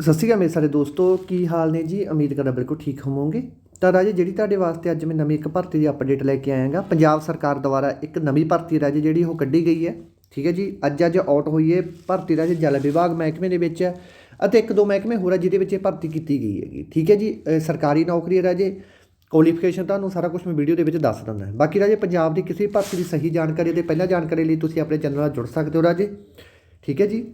ਸਤਿ ਸ਼੍ਰੀ ਅਕਾਲ ਮੇਰੇ ਸਾਰੇ ਦੋਸਤੋ, ਕੀ ਹਾਲ ਨੇ ਜੀ? ਉਮੀਦ ਕਰਦਾ ਬਿਲਕੁਲ ਠੀਕ ਹੋਵੋਗੇ। ਤਾਂ ਰਾਜੇ, ਜਿਹੜੀ ਤੁਹਾਡੇ ਵਾਸਤੇ ਅੱਜ ਮੈਂ ਨਵੀਂ ਇੱਕ ਭਰਤੀ ਦੀ ਅਪਡੇਟ ਲੈ ਕੇ ਆਇਆਗਾ, ਪੰਜਾਬ ਸਰਕਾਰ ਦੁਆਰਾ ਇੱਕ ਨਵੀਂ ਭਰਤੀ ਰਾਜੇ ਜਿਹੜੀ ਉਹ ਕੱਢੀ ਗਈ ਹੈ। ਠੀਕ ਹੈ ਜੀ, ਅੱਜ ਅੱਜ ਆਊਟ ਹੋਈ ਹੈ ਭਰਤੀ ਰਾਜੇ ਜਲ ਵਿਭਾਗ ਮਹਿਕਮੇ ਦੇ ਵਿੱਚ ਹੈ ਅਤੇ ਇੱਕ ਦੋ ਮਹਿਕਮੇ ਹੋਰ ਹੈ ਜਿਹਦੇ ਵਿੱਚ ਇਹ ਭਰਤੀ ਕੀਤੀ ਗਈ ਹੈਗੀ। ਠੀਕ ਹੈ ਜੀ ਸਰਕਾਰੀ ਨੌਕਰੀ ਹੈ ਰਾਜੇ। ਕੁਆਲੀਫਿਕੇਸ਼ਨ ਤੁਹਾਨੂੰ ਸਾਰਾ ਕੁਝ ਮੈਂ ਵੀਡੀਓ ਦੇ ਵਿੱਚ ਦੱਸ ਦਿੰਦਾ ਹਾਂ। ਬਾਕੀ ਰਾਜੇ, ਪੰਜਾਬ ਦੀ ਕਿਸੇ ਵੀ ਭਰਤੀ ਦੀ ਸਹੀ ਜਾਣਕਾਰੀ ਤੇ ਪਹਿਲਾਂ ਜਾਣਕਾਰੀ ਲਈ ਤੁਸੀਂ ਆਪਣੇ ਚੈਨਲ ਨਾਲ ਜੁੜ ਸਕਦੇ ਹੋ ਰਾਜੇ। ਠੀਕ ਹੈ ਜੀ,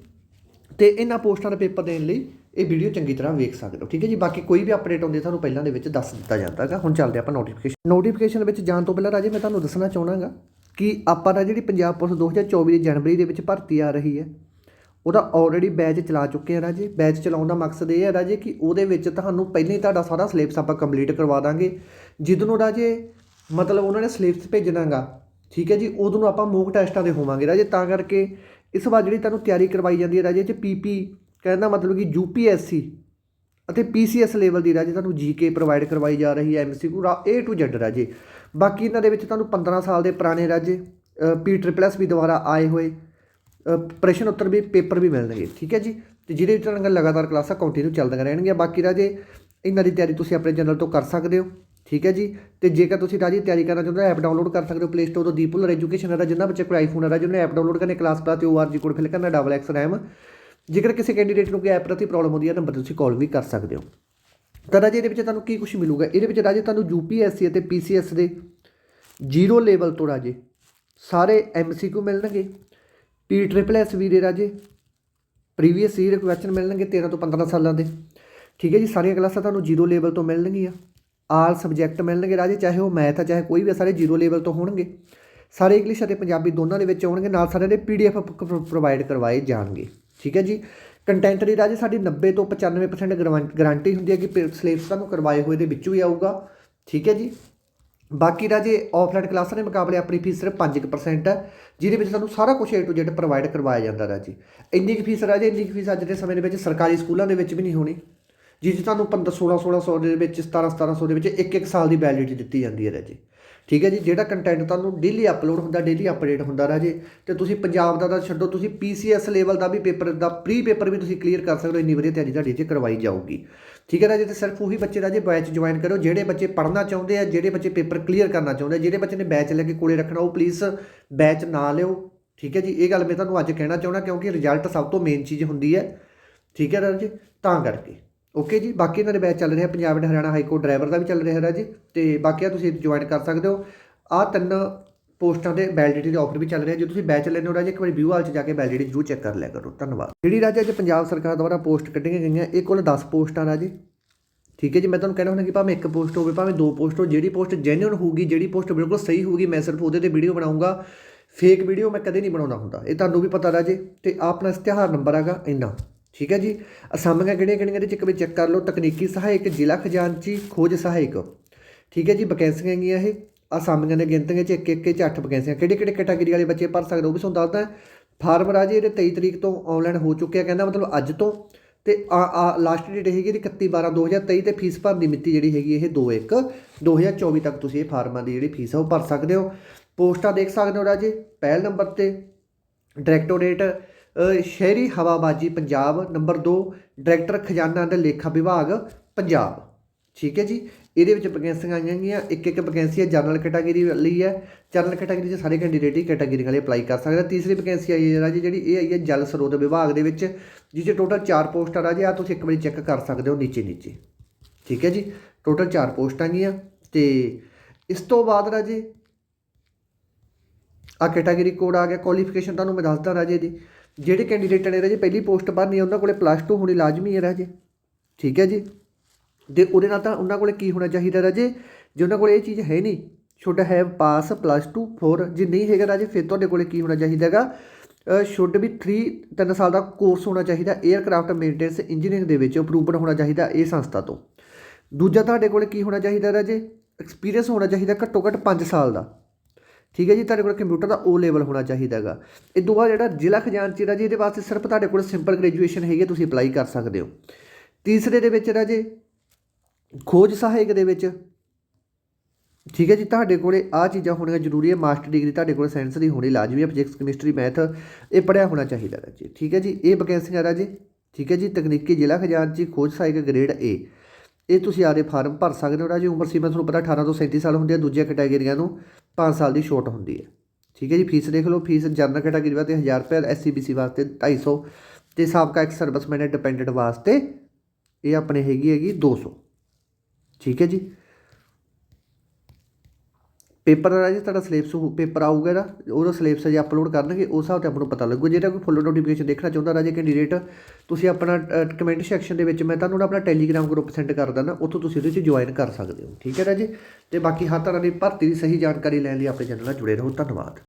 ਤੇ ਇਹਨਾਂ ਪੋਸਟਾਂ ਦਾ ਪੇਪਰ ਦੇਣ ਲਈ ਇਹ ਵੀਡੀਓ ਚੰਗੀ ਤਰ੍ਹਾਂ ਵੇਖ ਸਕਦੇ ਹੋ, ਠੀਕ ਹੈ ਜੀ? ਬਾਕੀ ਕੋਈ ਵੀ ਅਪਡੇਟ ਹੁੰਦੀ ਤੁਹਾਨੂੰ ਪਹਿਲਾਂ ਦੇ ਵਿੱਚ ਦੱਸ ਦਿੱਤਾ ਜਾਂਦਾ ਹੈਗਾ। ਹੁਣ ਚੱਲਦੇ ਆਪਾਂ ਨੋਟੀਫਿਕੇਸ਼ਨ ਨੋਟੀਫਿਕੇਸ਼ਨ ਵਿੱਚ ਜਾਣ ਤੋਂ ਪਹਿਲਾਂ ਰਾਜੇ, ਮੈਂ ਤੁਹਾਨੂੰ ਦੱਸਣਾ ਚਾਹਣਾਗਾ ਕਿ ਆਪਾਂ ਦਾ ਜਿਹੜੀ ਪੰਜਾਬ ਪੁਲਿਸ 2024 ਦੀ ਜਨਵਰੀ ਦੇ ਵਿੱਚ ਭਰਤੀ ਆ ਰਹੀ ਹੈ, ਉਹਦਾ ਆਲਰੇਡੀ ਬੈਚ ਚਲਾ ਚੁੱਕੇ ਆ ਰਾਜੇ। ਬੈਚ ਚਲਾਉਣ ਦਾ ਮਕਸਦ ਇਹ ਹੈ ਰਾਜੇ ਕਿ ਉਹਦੇ ਵਿੱਚ ਤੁਹਾਨੂੰ ਪਹਿਲਾਂ ਹੀ ਤੁਹਾਡਾ ਸਾਰਾ ਸਿਲੇਬਸ ਆਪਾਂ ਕੰਪਲੀਟ ਕਰਵਾ ਦਾਂਗੇ। ਜਿੱਦ ਰਾਜੇ, ਮਤਲਬ ਉਹਨਾਂ ਨੇ ਸਿਲੇਬਸ ਭੇਜਣਾਗਾ, ਠੀਕ ਹੈ ਜੀ? ਉਦੋਂ ਆਪਾਂ ਮੂਕ ਟੈਸਟਾਂ ਦੇ ਹੋਵਾਂਗੇ ਰਾਜੇ। ਤਾਂ ਕਰਕੇ ਇਸ ਵਾਰ ਜਿਹੜੀ ਤੁਹਾਨੂੰ ਤਿਆਰੀ ਕਰਵਾਈ ਜਾਂਦੀ ਹੈ ਰਾਜੇ ਚ ਪੀਪੀ ਕਹਿੰਦਾ ਮਤਲਬ ਕਿ ਯੂਪੀਐਸਸੀ ਅਤੇ ਪੀਸੀਐਸ ਲੈਵਲ ਦੀ ਰਾਜੇ ਤੁਹਾਨੂੰ ਜੀਕੇ ਪ੍ਰੋਵਾਈਡ ਕਰਵਾਈ ਜਾ ਰਹੀ ਹੈ ਐਮਸੀਕਿਊ ਰਾ A ਟੂ Z ਰਾਜੇ। ਬਾਕੀ ਇਹਨਾਂ ਦੇ ਵਿੱਚ ਤੁਹਾਨੂੰ 15 ਸਾਲ ਦੇ ਪੁਰਾਣੇ ਰਾਜੇ ਪੀ ਟ੍ਰਿਪਲ ਐਸ ਵੀ ਦੁਆਰਾ ਆਏ ਹੋਏ ਪ੍ਰਸ਼ਨ ਉੱਤਰ ਵੀ, ਪੇਪਰ ਵੀ ਮਿਲਣਗੇ, ਠੀਕ ਹੈ ਜੀ? ਤੇ ਜਿਹਦੇ ਵਿੱਚ ਤੁਹਾਨੂੰ ਲਗਾਤਾਰ ਕਲਾਸਾਂ ਕੰਟੀਨਿਊ ਚੱਲਦੀਆਂ ਰਹਿਣਗੀਆਂ। ਬਾਕੀ ਰਾਜੇ, ਇਹਨਾਂ ਦੀ ਤਿਆਰੀ ਤੁਸੀਂ ਆਪਣੇ ਚੈਨਲ ਤੋਂ ਕਰ ਸਕਦੇ ਹੋ, ਠੀਕ ਹੈ ਜੀ? ਤੇ ਜੇਕਰ ਤੁਸੀਂ ਰਾਜੀ ਤਿਆਰੀ ਕਰਨਾ ਚਾਹੁੰਦੇ ਹੋ ਐਪ ਡਾਊਨਲੋਡ ਕਰ ਸਕਦੇ ਹੋ ਪਲੇ ਸਟੋਰ ਤੋਂ ਦੀਪੂਲਰ ਐਜੂਕੇਸ਼ਨ ਹੈ ਜਿੰਨਾ ਬੱਚੇ ਕੋਲ ਆਈਫੋਨ ਹੈ ਰਾਜੇ, ਉਹਨੇ ਐਪ ਡਾਊਨਲੋਡ ਕਰਨੇ ਕਲਾਸ ਪਲੱਸ ਤੇ ORG ਕੋਡ ਫਿਲ ਕਰਨਾ ਡਬਲ ਐਕਸ ਰੈਮ ਜੇਕਰ ਕਿਸੇ ਕੈਂਡੀਡੇਟ ਨੂੰ ਕੋਈ ਐਪ ਪ੍ਰਤੀ ਪ੍ਰੋਬਲਮ ਹੁੰਦੀ ਹੈ ਨੰਬਰ ਤੁਸੀਂ ਕਾਲ ਵੀ ਕਰ ਸਕਦੇ ਹੋ। ਤਾਂ ਰਾਜੇ ਇਹਦੇ ਵਿੱਚ ਤੁਹਾਨੂੰ ਕੀ ਕੁਝ ਮਿਲੂਗਾ? ਇਹਦੇ ਵਿੱਚ ਰਾਜੇ ਤੁਹਾਨੂੰ ਯੂਪੀਐਸਸੀ ਅਤੇ ਪੀਸੀਐਸ ਦੇ ਜ਼ੀਰੋ ਲੈਵਲ ਤੋਂ ਰਾਜੇ ਸਾਰੇ ਐਮਸੀਕਿਊ ਮਿਲਣਗੇ ਪੀ ਟ੍ਰਿਪਲ ਐਸ ਵੀ ਦੇ ਰਾਜੇ ਪ੍ਰੀਵੀਅਸ ਈਅਰ ਕੁਐਸਚਨ ਮਿਲਣਗੇ 13 ਤੋਂ 15 ਸਾਲਾਂ ਦੇ। ਠੀਕ ਹੈ ਜੀ ਸਾਰੀਆਂ ਕਲਾਸਾਂ ਤੁਹਾਨੂੰ ਜ਼ੀਰੋ ਲੈਵਲ ਤੋਂ ਮਿਲਣਗੀਆਂ। ਆਲ ਸਬਜੈਕਟ ਮਿਲਣਗੇ ਰਾਜੇ ਚਾਹੇ ਉਹ ਮੈਥ ਆ ਚਾਹੇ ਕੋਈ ਵੀ ਆ, ਸਾਰੇ ਜ਼ੀਰੋ ਲੈਵਲ ਤੋਂ ਹੋਣਗੇ। ਸਾਰੇ ਇੰਗਲਿਸ਼ ਅਤੇ ਪੰਜਾਬੀ ਦੋਨਾਂ ਦੇ ਵਿੱਚ ਆਉਣਗੇ ਨਾਲ ਸਾਰਿਆਂ ਦੇ ਪੀਡੀਐਫ ਪ੍ਰੋਵਾਈਡ ਕਰਵਾਏ ਜਾਣਗੇ। ਠੀਕ ਹੈ ਜੀ। ਕੰਟੈਂਟ ਦੀ ਰਾਜੇ, ਸਾਡੀ 90 ਤੋਂ 95% ਗਾਰੰਟੀ ਹੁੰਦੀ ਹੈ ਕਿ ਸਿਲੇਬਸ ਤੁਹਾਨੂੰ ਕਰਵਾਏ ਹੋਏ ਦੇ ਵਿੱਚੋਂ ਹੀ ਆਊਗਾ। ਠੀਕ ਹੈ ਜੀ। ਬਾਕੀ ਰਾਜੇ ਆਫਲਾਈਨ ਕਲਾਸਾਂ ਦੇ ਮੁਕਾਬਲੇ ਆਪਣੀ ਫੀਸ ਸਿਰਫ 5% ਹੈ, ਜਿਹਦੇ ਵਿੱਚ ਤੁਹਾਨੂੰ ਸਾਰਾ ਕੁਝ A to Z ਪ੍ਰੋਵਾਈਡ ਕਰਵਾਇਆ ਜਾਂਦਾ ਰਾਜੇ। ਇੰਨੀ ਕੁ ਫੀਸ ਰਾਜੇ, ਇੰਨੀ ਕੁ ਫੀਸ ਅੱਜ ਦੇ ਸਮੇਂ ਦੇ ਵਿੱਚ ਸਰਕਾਰੀ ਸਕੂਲਾਂ ਦੇ ਵਿੱਚ ਵੀ ਨਹੀਂ ਹੋਣੀ। ਜਿਸ 'ਚ ਤੁਹਾਨੂੰ 15 16 1600 ਦੇ ਵਿੱਚ 17 1700 ਦੇ ਵਿੱਚ ਇੱਕ ਇੱਕ ਸਾਲ ਦੀ ਵੈਲਿਡਿਟੀ ਦਿੱਤੀ ਜਾਂਦੀ ਹੈ ਰਾਜੇ। ਠੀਕ ਹੈ ਜੀ, ਜਿਹੜਾ ਕੰਟੈਂਟ ਤੁਹਾਨੂੰ ਡੇਲੀ ਅਪਲੋਡ ਹੁੰਦਾ ਡੇਲੀ ਅਪਡੇਟ ਹੁੰਦਾ ਰਾਜੇ, ਤੇ ਤੁਸੀਂ ਪੰਜਾਬ ਦਾ ਤਾਂ ਛੱਡੋ, ਤੁਸੀਂ ਪੀਸੀਐਸ ਲੈਵਲ ਦਾ ਵੀ ਪੇਪਰ ਦਾ ਪ੍ਰੀ ਪੇਪਰ ਵੀ ਤੁਸੀਂ ਕਲੀਅਰ ਕਰ ਸਕਦੇ ਹੋ, ਇੰਨੀ ਵਧੀਆ ਤਿਆਰੀ ਤੁਹਾਡੀ 'ਚ ਕਰਵਾਈ ਜਾਊਗੀ। ਠੀਕ ਹੈ ਰਾਜੇ, ਤੇ ਸਿਰਫ ਉਹੀ ਬੱਚੇ ਰਾਜੇ ਬੈਚ ਜੁਆਇਨ ਕਰੋ ਜਿਹੜੇ ਬੱਚੇ ਪੜ੍ਹਨਾ ਚਾਹੁੰਦੇ ਆ, ਜਿਹੜੇ ਬੱਚੇ ਪੇਪਰ ਕਲੀਅਰ ਕਰਨਾ ਚਾਹੁੰਦੇ ਆ, ਜਿਹੜੇ ਬੱਚੇ ਨੇ ਬੈਚ ਲੈ ਕੇ ਕੋਲੇ ਰੱਖਣਾ, ਉਹ ਪਲੀਜ਼ ਬੈਚ ਨਾ ਲਿਓ। ਠੀਕ ਹੈ ਜੀ, ਇਹ ਗੱਲ ਮੈਂ ਤੁਹਾਨੂੰ ਅੱਜ ਕਹਿਣਾ ਚਾਹੁੰਦਾ, ਕਿਉਂਕਿ ਰਿਜ਼ਲਟ ਸਭ ਤੋਂ ਮੇਨ ਚੀਜ਼ ਹੁੰਦੀ ਹੈ। ਠੀਕ ਹੈ ਰਾਜੇ, ਤਾਂ ਕਰਕੇ। ਓਕੇ ਜੀ, ਬਾਕੀ ਇਹਨਾਂ ਦੇ ਬੈਚ ਚੱਲ ਰਿਹਾ Punjab and Haryana high court driver ਦਾ ਵੀ ਚੱਲ ਰਿਹਾ ਰਾਜੇ, ਤੇ ਬਾਕੀ ਆ ਤੁਸੀਂ ਜੁਆਇਨ ਕਰ ਸਕਦੇ ਹੋ। ਆ ਤਿੰਨ ਪੋਸਟਾਂ ਦੇ ਵੈਲਿਡਿਟੀ ਦੇ ਆਫਰ ਵੀ ਚੱਲ ਰਿਹਾ ਜੇ ਤੁਸੀਂ ਬੈਚ ਲੈਣੇ ਹੋ ਰਾਜੇ, ਇੱਕ ਵਾਰੀ ਵਿਊ ਹਾਲ 'ਚ ਜਾ ਕੇ ਵੈਲਿਡਿਟੀ ਜ਼ਰੂਰ ਚੈੱਕ ਕਰ ਲਿਆ ਕਰੋ। ਧੰਨਵਾਦ। ਜਿਹੜੀ ਰਾਜੇ ਅੱਜ ਪੰਜਾਬ ਸਰਕਾਰ ਦੁਆਰਾ ਪੋਸਟ ਕੱਢੀਆਂ ਗਈਆਂ, ਇਹ ਕੋਲ 10 ਪੋਸਟਾਂ ਰਾਜੇ। ਠੀਕ ਹੈ ਜੀ, ਮੈਂ ਤੁਹਾਨੂੰ ਕਹਿਣਾ ਹੁੰਦਾ ਕਿ ਭਾਵੇਂ ਇੱਕ ਪੋਸਟ ਹੋਵੇ, ਭਾਵੇਂ ਦੋ ਪੋਸਟ ਹੋ ਜਿਹੜੀ ਪੋਸਟ ਜੈਨੂਇਨ ਹੋਊਗੀ, ਜਿਹੜੀ ਪੋਸਟ ਬਿਲਕੁਲ ਸਹੀ ਹੋਊਗੀ, ਮੈਂ ਸਿਰਫ ਉਹਦੇ ਤੇ ਵੀਡੀਓ ਬਣਾਉਂਗਾ। ਫੇਕ ਵੀਡੀਓ ਮੈਂ ਕਦੇ ਨਹੀਂ ਬਣਾਉਂਦਾ ਹੁੰਦਾ, ਇਹ ਤੁਹਾਨੂੰ ਵੀ ਪਤਾ ਰਾਜੇ, ਤੇ ਆਪਣਾ ਇਸ਼ਤਿਹਾਰ ਨੰਬਰ ਹੈਗਾ ਇੰਨਾ। ਠੀਕ ਹੈ ਜੀ। ਅਸਾਮੀਆਂ ਕਿਹੜੀਆਂ ਕਿਹੜੀਆਂ ਦੇ ਚ? ਇੱਕ ਵਾਰੀ ਚੈੱਕ ਕਰ ਲਓ। ਤਕਨੀਕੀ ਸਹਾਇਕ ਜ਼ਿਲ੍ਹਾ ਖਜ਼ਾਨਚੀ ਖੋਜ ਸਹਾਇਕ। ਠੀਕ ਹੈ ਜੀ ਵੈਕੈਂਸੀਆਂ ਹੈਗੀਆਂ ਇਹ। ਅਸਾਮੀਆਂ ਦੇ ਗਿਣਤੀਆਂ ਚ ਇੱਕ ਇੱਕ ਚ 8 ਵੈਕੈਂਸੀਆਂ ਕਿਹੜੇ ਕਿਹੜੇ ਕੈਟਾਗਰੀ ਵਾਲੇ ਬੱਚੇ ਭਰ ਸਕਦੇ ਉਹ ਵੀ ਤੁਹਾਨੂੰ ਦੱਸਦਾ ਫਾਰਮ ਰਾਜੇ ਇਹਦੇ 23 ਤਰੀਕ ਤੋਂ ਆਨਲਾਈਨ ਹੋ ਚੁੱਕਿਆ। ਕਹਿੰਦਾ ਮਤਲਬ ਅੱਜ ਤੋਂ। ਤੇ ਆ ਆ ਲਾਸਟ ਡੇਟ ਹੈਗੀ ਇਹਦੀ 31 12 2023 ਤੇ ਫੀਸ ਭਰਨ ਦੀ ਮਿਤੀ ਜਿਹੜੀ ਹੈਗੀ ਇਹ 21 2024 ਤੱਕ ਤੁਸੀਂ ਇਹ ਫਾਰਮਾਂ ਦੀ ਜਿਹੜੀ ਫੀਸ ਆ ਉਹ ਭਰ ਸਕਦੇ ਹੋ। ਪੋਸਟਾਂ ਦੇਖ ਸਕਦੇ ਹੋ ਰਾਜੇ। ਪਹਿਲ ਨੰਬਰ ਤੇ ਡਾਇਰੈਕਟੋਰੇਟ ਅ, ਸ਼ਹਿਰੀ ਹਵਾਬਾਜੀ ਪੰਜਾਬ ਨੰਬਰ 2 ਡਾਇਰੈਕਟਰ ਖਜ਼ਾਨਾ ਅਤੇ ਲੇਖਾ ਵਿਭਾਗ, ਪੰਜਾਬ। ਠੀਕ ਹੈ ਜੀ? ਇਹਦੇ ਵਿੱਚ ਵੈਕੈਂਸੀਆਂ ਆਈਆਂ ਗਈਆਂ। ਇੱਕ ਇੱਕ ਵੈਕੈਂਸੀ ਹੈ ਜਨਰਲ ਕੈਟਾਗਰੀ ਲਈ ਹੈ। ਜਨਰਲ ਕੈਟਾਗਰੀ 'ਚ ਸਾਰੇ ਕੈਂਡੀਡੇਟ ਹੀ ਕੈਟਾਗਰੀ ਵਾਲੇ ਅਪਲਾਈ ਕਰ ਸਕਦੇ ਤੀਸਰੀ ਵੈਕੈਂਸੀ ਆਈ ਹੈ ਰਾਜੀ ਜਿਹੜੀ ਇਹ ਆਈ ਹੈ ਜਲ ਸਰੋਤ ਵਿਭਾਗ ਦੇ ਵਿੱਚ, ਜਿਸ 'ਚ ਟੋਟਲ 4 ਪੋਸਟਾਂ ਰਾਜੀ ਆ ਤੁਸੀਂ ਇੱਕ ਵਾਰੀ ਚੈੱਕ ਕਰ ਸਕਦੇ ਹੋ ਨੀਚੇ ਨੀਚੇ ਠੀਕ ਹੈ ਜੀ? ਟੋਟਲ 4 ਪੋਸਟਾਂ ਗਈਆਂ ਤੇ ਇਸ ਤੋਂ ਬਾਅਦ ਰਾਜੇ ਆ ਕੈਟਾਗਰੀ ਕੋਡ ਆ ਗਿਆ। ਕੁਆਲੀਫਿਕੇਸ਼ਨ ਤੁਹਾਨੂੰ ਮੈਂ ਦੱਸਦਾ ਰਾਜੇ ਦੀ। ਜਿਹੜੇ ਕੈਂਡੀਡੇਟਾਂ ਨੇ ਰਾਜੇ ਪਹਿਲੀ ਪੋਸਟ ਭਰਨੀ ਹੈ ਉਹਨਾਂ ਕੋਲੇ ਪਲੱਸ 2 ਹੋਣੀ ਲਾਜ਼ਮੀ ਹੈ ਰਾਜੇ। ਠੀਕ ਹੈ ਜੀ? ਤੇ ਉਹਦੇ ਨਾਲ ਤਾਂ ਉਹਨਾਂ ਕੋਲੇ ਕੀ ਹੋਣਾ ਚਾਹੀਦਾ ਰਾਜੇ? ਜੇ ਉਹਨਾਂ ਕੋਲੇ ਇਹ ਚੀਜ਼ ਹੈ ਨਹੀਂ ਸ਼ੁੱਡ ਹੈਵ ਪਾਸ ਪਲੱਸ 2 4 ਜੇ ਨਹੀਂ ਹੈਗਾ ਰਾਜੇ, ਫਿਰ ਤੁਹਾਡੇ ਕੋਲੇ ਕੀ ਹੋਣਾ ਚਾਹੀਦਾ ਹੈਗਾ? ਸ਼ੁੱਡ ਵੀ 3 3 ਸਾਲ ਦਾ ਕੋਰਸ ਹੋਣਾ ਚਾਹੀਦਾ 에ਅਰਕ੍ਰਾਫਟ ਮੇਨਟੇਨੈਂਸ ਇੰਜੀਨੀਅਰਿੰਗ ਦੇ ਵਿੱਚ ਅਪਰੂਵਡ ਹੋਣਾ ਚਾਹੀਦਾ ਇਹ ਸੰਸਥਾ ਤੋਂ। ਦੂਜਾ ਤੁਹਾਡੇ ਕੋਲੇ ਕੀ ਹੋਣਾ ਚਾਹੀਦਾ ਰਾਜੇ? ਐਕਸਪੀਰੀਅੰਸ ਹੋਣਾ ਚਾਹੀਦਾ ਘੱਟੋ ਘੱਟ 5 ਸਾਲ ਦਾ। ਠੀਕ ਹੈ ਜੀ ਤੁਹਾਡੇ ਕੋਲ ਕੰਪਿਊਟਰ ਦਾ O ਲੈਵਲ ਹੋਣਾ ਚਾਹੀਦਾ ਹੈਗਾ। ਇਹ ਤੋਂ ਬਾਅਦ ਜਿਹੜਾ ਜ਼ਿਲ੍ਹਾ ਖਜ਼ਾਨਚੀ ਰਾਜੇ ਇਹਦੇ ਵਾਸਤੇ ਸਿਰਫ ਤੁਹਾਡੇ ਕੋਲ ਸਿੰਪਲ ਗ੍ਰੈਜੂਏਸ਼ਨ ਹੈਗੀ ਹੈ, ਤੁਸੀਂ ਅਪਲਾਈ ਕਰ ਸਕਦੇ ਹੋ। ਤੀਸਰੇ ਦੇ ਵਿੱਚ ਰਾਜੇ ਖੋਜ ਸਹਾਇਕ ਦੇ ਵਿੱਚ ਠੀਕ ਹੈ ਜੀ ਤੁਹਾਡੇ ਕੋਲੇ ਆ ਚੀਜ਼ਾਂ ਹੋਣੀਆਂ ਜ਼ਰੂਰੀ ਹੈ ਮਾਸਟਰ ਡਿਗਰੀ ਤੁਹਾਡੇ ਕੋਲ ਸਾਇੰਸ ਦੀ ਹੋਣੀ ਲਾਜ਼ਮੀ ਹੈ ਫਿਜ਼ਿਕਸ ਕੈਮਿਸਟਰੀ ਮੈਥ ਇਹ ਪੜਿਆ ਹੋਣਾ ਚਾਹੀਦਾ ਰਾਜੇ ਠੀਕ ਹੈ ਜੀ ਇਹ ਵੈਕੈਂਸੀਆਂ ਰਾਜੇ ਠੀਕ ਹੈ ਜੀ ਤਕਨੀਕੀ ਜ਼ਿਲ੍ਹਾ ਖਜ਼ਾਨਚੀ ਖੋਜ ਸਹਾਇਕ ਗ੍ਰੇਡ ਏ ਇਹ ਤੁਸੀਂ ਆਦੇ ਫਾਰਮ ਭਰ ਸਕਦੇ ਹੋ ਰਾਜੇ ਉਮਰ ਸੀਮਾ ਤੁਹਾਨੂੰ ਪਤਾ 18 ਤੋਂ 37 ਸਾਲ ਹੁੰਦੀ ਹੈ ਦੂਜੀਆਂ ਕੈਟਾਗਰੀਆਂ ਨੂੰ। 5 ਸਾਲ ਦੀ ਛੋਟ ਹੁੰਦੀ ਹੈ। ਠੀਕ ਹੈ ਜੀ, ਫੀਸ ਦੇਖ ਲਓ, ਫੀਸ ਜਨਰਲ ਕੈਟਾਗਰੀ ਵਾਸਤੇ 1000 ਰੁਪਏ ਐਸਸੀਬੀਸੀ ਵਾਸਤੇ 250 ਤੇ ਸਾਬਕਾ ਇੱਕ ਸਰਵਿਸਮੈਨ ਡਿਪੈਂਡੈਂਟ ਵਾਸਤੇ ਇਹ ਆਪਣੇ ਹੈਗੀ ਹੈਗੀ 200 ਠੀਕ ਹੈ ਜੀ। ਪੇਪਰ ਦਾ ਜੀ ਤੁਹਾਡਾ ਸਿਲੇਬਸ ਪੇਪਰ ਆਊਗਾ ਇਹਦਾ, ਉਹਦਾ ਸਿਲੇਬਸ ਜੇ ਅਪਲੋਡ ਕਰਨਗੇ, ਉਸ ਹਿਸਾਬ ਤੇ ਆਪਾਂ ਨੂੰ ਪਤਾ ਲੱਗੂ। ਜਿਹੜਾ ਕੋਈ ਫੁੱਲ ਨੋਟੀਫਿਕੇਸ਼ਨ ਦੇਖਣਾ ਚਾਹੁੰਦਾ ਰਾਜੇ ਕੈਂਡੀਡੇਟ ਤੁਸੀਂ ਆਪਣਾ ਕਮੈਂਟ ਸੈਕਸ਼ਨ ਦੇ ਵਿੱਚ ਮੈਂ ਤੁਹਾਨੂੰ ਨਾ ਆਪਣਾ ਟੈਲੀਗ੍ਰਾਮ ਗਰੁੱਪ ਸੈਂਡ ਕਰ ਦਿੰਦਾ, ਉੱਥੋਂ ਤੁਸੀਂ ਉਹਦੇ 'ਚ ਜੁਆਇਨ ਕਰ ਸਕਦੇ ਹੋ। ਠੀਕ ਹੈ ਰਾਜੇ? ਅਤੇ ਬਾਕੀ ਹਰ ਤਰ੍ਹਾਂ ਦੀ ਭਰਤੀ ਦੀ ਸਹੀ ਜਾਣਕਾਰੀ ਲੈਣ ਲਈ ਆਪਣੇ ਚੈਨਲ ਨਾਲ ਜੁੜੇ ਰਹੋ। ਧੰਨਵਾਦ।